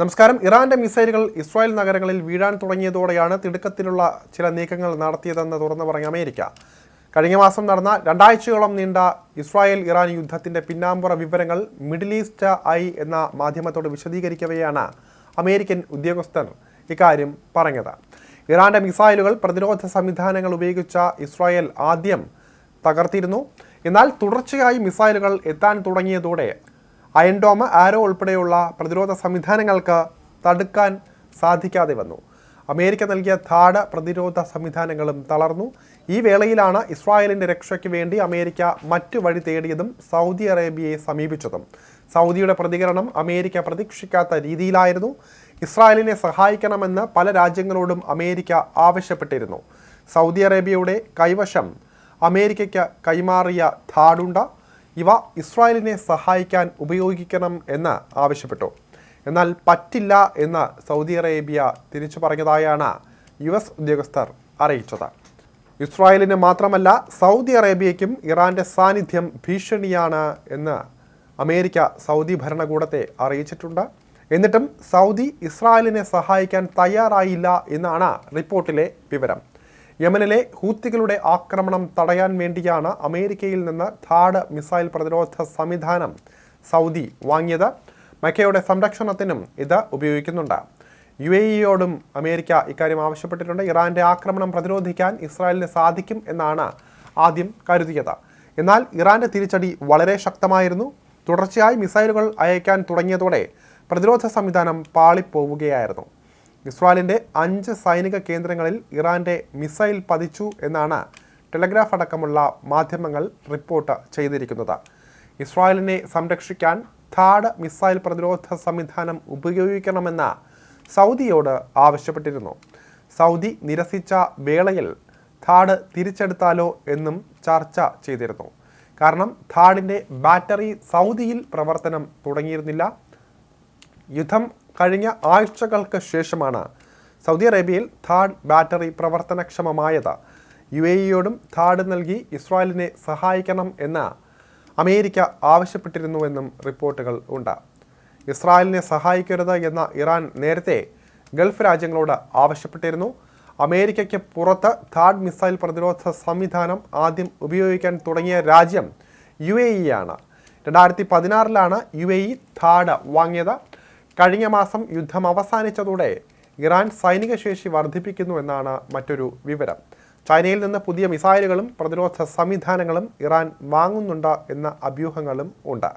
നമസ്കാരം. ഇറാന്റെ മിസൈലുകൾ ഇസ്രായേൽ നഗരങ്ങളിൽ വീഴാൻ തുടങ്ങിയതോടെയാണ് തിടുക്കത്തിലുള്ള ചില നീക്കങ്ങൾ നടത്തിയതെന്ന് തുറന്നു പറഞ്ഞ അമേരിക്ക. കഴിഞ്ഞ മാസം നടന്ന രണ്ടാഴ്ചയോളം നീണ്ട ഇസ്രായേൽ ഇറാൻ യുദ്ധത്തിന്റെ പിന്നാമ്പുറ വിവരങ്ങൾ മിഡിൽ ഈസ്റ്റ് ഐ എന്ന മാധ്യമത്തോട് വിശദീകരിക്കവെയാണ് അമേരിക്കൻ ഉദ്യോഗസ്ഥർ ഇക്കാര്യം പറഞ്ഞത്. ഇറാന്റെ മിസൈലുകൾ പ്രതിരോധ സംവിധാനങ്ങൾ ഉപയോഗിച്ച ഇസ്രായേൽ ആദ്യം തകർത്തിരുന്നു. എന്നാൽ തുടർച്ചയായി മിസൈലുകൾ എത്താൻ തുടങ്ങിയതോടെ അയൻഡോമ ആരോ ഉൾപ്പെടെയുള്ള പ്രതിരോധ സംവിധാനങ്ങൾക്ക് തടുക്കാൻ സാധിക്കാതെ വന്നു. അമേരിക്ക നൽകിയ ധാട പ്രതിരോധ സംവിധാനങ്ങളും തളർന്നു. ഈ വേളയിലാണ് ഇസ്രായേലിന്റെ രക്ഷയ്ക്ക് വേണ്ടി അമേരിക്ക മറ്റു വഴി തേടിയതും സൗദി അറേബ്യയെ സമീപിച്ചതും. സൗദിയുടെ പ്രതികരണം അമേരിക്ക പ്രതീക്ഷിക്കാത്ത രീതിയിലായിരുന്നു. ഇസ്രായേലിനെ സഹായിക്കണമെന്ന് പല രാജ്യങ്ങളോടും അമേരിക്ക ആവശ്യപ്പെട്ടിരുന്നു. സൗദി അറേബ്യയുടെ കൈവശം അമേരിക്കയ്ക്ക് കൈമാറിയ ധാഡുണ്ട ഇവ ഇസ്രായേലിനെ സഹായിക്കാൻ ഉപയോഗിക്കണം എന്ന് ആവശ്യപ്പെട്ടു. എന്നാൽ പറ്റില്ല എന്ന് സൗദി അറേബ്യ തിരിച്ചു പറഞ്ഞതായാണ് യു എസ് ഉദ്യോഗസ്ഥർ അറിയിച്ചത്. ഇസ്രായേലിന് മാത്രമല്ല സൗദി അറേബ്യയ്ക്കും ഇറാന്റെ സാന്നിധ്യം ഭീഷണിയാണ് എന്ന് അമേരിക്ക സൗദി ഭരണകൂടത്തെ അറിയിച്ചിട്ടുണ്ട്. എന്നിട്ടും സൗദി ഇസ്രായേലിനെ സഹായിക്കാൻ തയ്യാറായില്ല എന്നാണ് റിപ്പോർട്ടിലെ വിവരം. യമനിലെ ഹൂത്തികളുടെ ആക്രമണം തടയാൻ വേണ്ടിയാണ് അമേരിക്കയിൽ നിന്ന് ധാഡ് മിസൈൽ പ്രതിരോധ സംവിധാനം സൗദി വാങ്ങിയത്. മക്കയുടെ സംരക്ഷണത്തിനും ഇത് ഉപയോഗിക്കുന്നുണ്ട്. യു എ ഇയോടും അമേരിക്ക ഇക്കാര്യം ആവശ്യപ്പെട്ടിട്ടുണ്ട്. ഇറാന്റെ ആക്രമണം പ്രതിരോധിക്കാൻ ഇസ്രായേലിന് സാധിക്കും എന്നാണ് ആദ്യം കരുതിയത്. എന്നാൽ ഇറാന്റെ തിരിച്ചടി വളരെ ശക്തമായിരുന്നു. തുടർച്ചയായി മിസൈലുകൾ അയക്കാൻ തുടങ്ങിയതോടെ പ്രതിരോധ സംവിധാനം പാളിപ്പോവുകയായിരുന്നു. ഇസ്രായേലിന്റെ അഞ്ച് സൈനിക കേന്ദ്രങ്ങളിൽ ഇറാന്റെ മിസൈൽ പതിച്ചു എന്നാണ് ടെലഗ്രാഫ് അടക്കമുള്ള മാധ്യമങ്ങൾ റിപ്പോർട്ട് ചെയ്തിരിക്കുന്നത്. ഇസ്രായേലിനെ സംരക്ഷിക്കാൻ ധാഡ് മിസൈൽ പ്രതിരോധ സംവിധാനം ഉപയോഗിക്കണമെന്ന് സൗദിയോട് ആവശ്യപ്പെട്ടിരുന്നു. സൗദി നിരസിച്ച വേളയിൽ ധാഡ് തിരിച്ചെടുത്താലോ എന്നും ചർച്ച ചെയ്തിരുന്നു. കാരണം ധാഡിന്റെ ബാറ്ററി സൗദിയിൽ പ്രവർത്തനം തുടങ്ങിയിരുന്നില്ല. യുദ്ധം കഴിഞ്ഞ ആഴ്ചകൾക്ക് ശേഷമാണ് സൗദി അറേബ്യയിൽ ഥാഡ് ബാറ്ററി പ്രവർത്തനക്ഷമമായത്. യു എ ഇയോടും ഥാഡ് നൽകി ഇസ്രായേലിനെ സഹായിക്കണം എന്ന് അമേരിക്ക ആവശ്യപ്പെട്ടിരുന്നുവെന്നും റിപ്പോർട്ടുകൾ ഉണ്ട്. ഇസ്രായേലിനെ സഹായിക്കരുത് എന്ന ഇറാൻ നേരത്തെ ഗൾഫ് രാജ്യങ്ങളോട് ആവശ്യപ്പെട്ടിരുന്നു. അമേരിക്കയ്ക്ക് പുറത്ത് ഥാഡ് മിസൈൽ പ്രതിരോധ സംവിധാനം ആദ്യം ഉപയോഗിക്കാൻ തുടങ്ങിയ രാജ്യം യു എ ഇ ആണ്. രണ്ടായിരത്തി പതിനാറിലാണ് യു എ ഇ ഥാഡ് വാങ്ങിയത്. കഴിഞ്ഞ മാസം യുദ്ധം അവസാനിച്ചതോടെ ഇറാൻ സൈനിക ശേഷി വർദ്ധിപ്പിക്കുന്നു എന്നാണ് മറ്റൊരു വിവരം. ചൈനയിൽ നിന്ന് പുതിയ മിസൈലുകളും പ്രതിരോധ സംവിധാനങ്ങളും ഇറാൻ വാങ്ങുന്നുണ്ട് എന്ന അഭ്യൂഹങ്ങളും ഉണ്ട്.